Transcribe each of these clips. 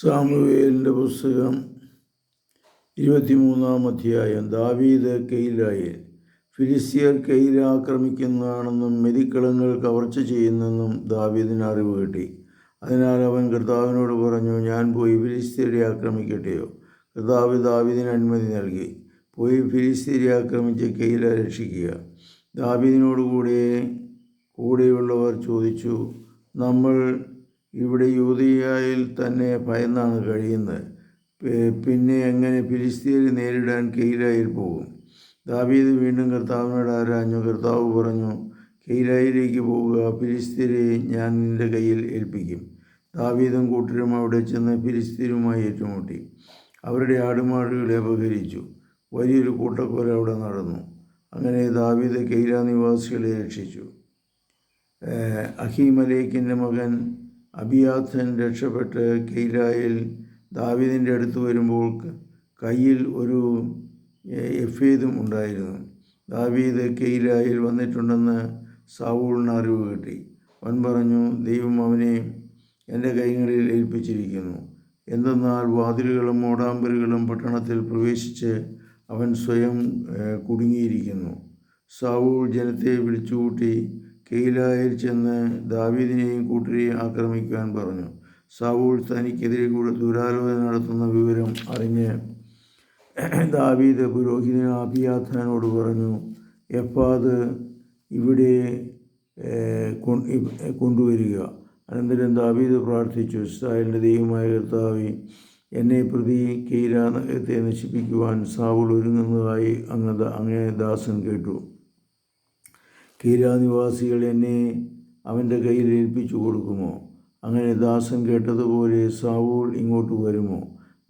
സാമുവേലിന്റെ പുസ്തകം ഇരുപത്തിമൂന്നാം അധ്യായം. ദാവീദ് കെയിലായിൽ ഫിലിസ്തീയർ കെയില ആക്രമിക്കുന്നതാണെന്നും മെതിക്കളങ്ങൾ കവർച്ച ചെയ്യുന്നെന്നും ദാവീദിന് അറിവ് കിട്ടി. അതിനാൽ അവൻ കർത്താവിനോട് പറഞ്ഞു ഞാൻ പോയി ഫിലിസ്തീരെ ആക്രമിക്കട്ടെയോ? കർത്താവ് ദാവീദിന് അനുമതി നൽകി പോയി ഫിലിസ്തീരെ ആക്രമിച്ച് കെയില രക്ഷിക്കുക. ദാവീദിനോടുകൂടെ കൂടെയുള്ളവർ ചോദിച്ചു നമ്മൾ ഇവിടെ യൂതിയായിൽ തന്നെ ഭയന്നാണ് കഴിയുന്നത്. പിന്നെ എങ്ങനെ ഫിലിസ്തീനെ നേരിടാൻ കെയിലായിൽ പോകും? ദാവീദ് വീണ്ടും കർത്താവിനോട് ആരാഞ്ഞു. കർത്താവ് പറഞ്ഞു കെയിലായിലേക്ക് പോവുക ഫിലിസ്തീനെ ഞാൻ നിന്റെ കയ്യിൽ ഏൽപ്പിക്കും. ദാവീദും കൂട്ടരും അവിടെ ചെന്ന് ഫിലിസ്തീനുമായി ഏറ്റുമുട്ടി. അവരുടെ ആടുമാടുകളെ അപഹരിച്ചു. വലിയൊരു കൂട്ടക്കൊല അവിടെ നടന്നു. അങ്ങനെ ദാവീദ് കെയില നിവാസികളെ രക്ഷിച്ചു. അഹീമലേക്കിന്റെ മകൻ അബിയാഥൻ രക്ഷപ്പെട്ട് കെയിലായിൽ ദാവീദിന്റെ അടുത്ത് വരുമ്പോൾ കയ്യിൽ ഒരു എഫേദും ഉണ്ടായിരുന്നു. ദാവീദ് കെയിലായിൽ വന്നിട്ടുണ്ടെന്ന് സാവൂളിന് അറിവ് കിട്ടി. അവൻ പറഞ്ഞു ദൈവം അവനെ എന്റെ കൈകളിൽ ഏൽപ്പിച്ചിരിക്കുന്നു. എന്തെന്നാൽ വാതിലുകളും ഓടാമ്പരുകളും പട്ടണത്തിൽ പ്രവേശിച്ച് അവൻ സ്വയം കുടുങ്ങിയിരിക്കുന്നു. സാവൂൾ ജനത്തെ വിളിച്ചുകൂട്ടി കെയിലായിൽ ചെന്ന് ദാവീദിനെയും കൂട്ടരെയും ആക്രമിക്കാൻ പറഞ്ഞു. സാവൂൾ തനിക്കെതിരെ കൂടെ ദുരാലോചന നടത്തുന്ന വിവരം അറിഞ്ഞ് ദാവീദ് പുരോഹിതൻ അബിയാഥാനോട് പറഞ്ഞു എഫാദ് ഇവിടെ കൊണ്ടുവരിക. അനന്തരം ദാവീദ് പ്രാർത്ഥിച്ചു ഇസ്രായേലിന്റെ ദൈവമായ കർത്താവി എന്നെ പ്രതി കെയില നശിപ്പിക്കുവാൻ സാവുൾ ഒരുങ്ങുന്നതായി അങ്ങ് അങ്ങനെ ദാസൻ കേട്ടു. കീരാനിവാസികൾ എന്നെ അവന്റെ കയ്യിൽ ഏൽപ്പിച്ചു കൊടുക്കുമോ? അങ്ങനെ ദാസൻ കേട്ടതുപോലെ സാവൂൾ ഇങ്ങോട്ട് വരുമോ?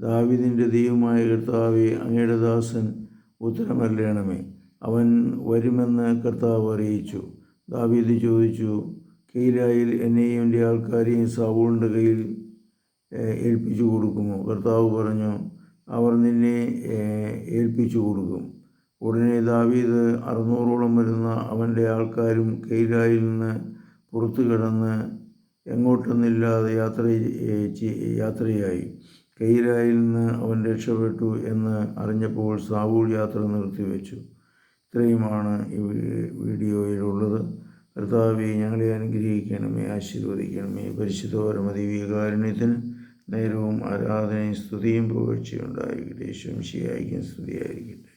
ദാവിദിന്റെ ദൈവമായ കർത്താവെ അങ്ങയുടെ ദാസൻ ഉത്തരമല്ലേണമേ അവൻ വരുമെന്ന് കർത്താവ് അറിയിച്ചു. ദാവീദ് ചോദിച്ചു കെയിലായിൽ എന്നെയും എന്റെ ആൾക്കാരെയും സാവൂളിന്റെ കയ്യിൽ ഏൽപ്പിച്ചു കൊടുക്കുമോ? കർത്താവ് പറഞ്ഞു അവർ നിന്നെ ഏൽപ്പിച്ചു കൊടുക്കും. ഉടനെ ദാവീദ് അറുന്നൂറോളം വരുന്ന അവന്റെ ആൾക്കാരും കെയിലായിൽ നിന്ന് പുറത്തു കിടന്ന് എങ്ങോട്ടെന്നില്ലാതെ യാത്ര യാത്രയായി. കെയിലായിൽ നിന്ന് അവൻ രക്ഷപ്പെട്ടു എന്ന് അറിഞ്ഞപ്പോൾ സാവൂൾ യാത്ര നിർത്തിവെച്ചു. ഇത്രയുമാണ് ഈ വീഡിയോയിലുള്ളത്. കർത്താവെ ഞങ്ങളെ അനുഗ്രഹിക്കണമേ ആശീർവദിക്കണമേ. പരിശുദ്ധപരമതി വികാരുണ്യത്തിന് നേരവും ആരാധനയും സ്തുതിയും പുകഴ്ചയുണ്ടായിരിക്കട്ടെ ശംശിയായിരിക്കും സ്തുതിയായിരിക്കട്ടെ.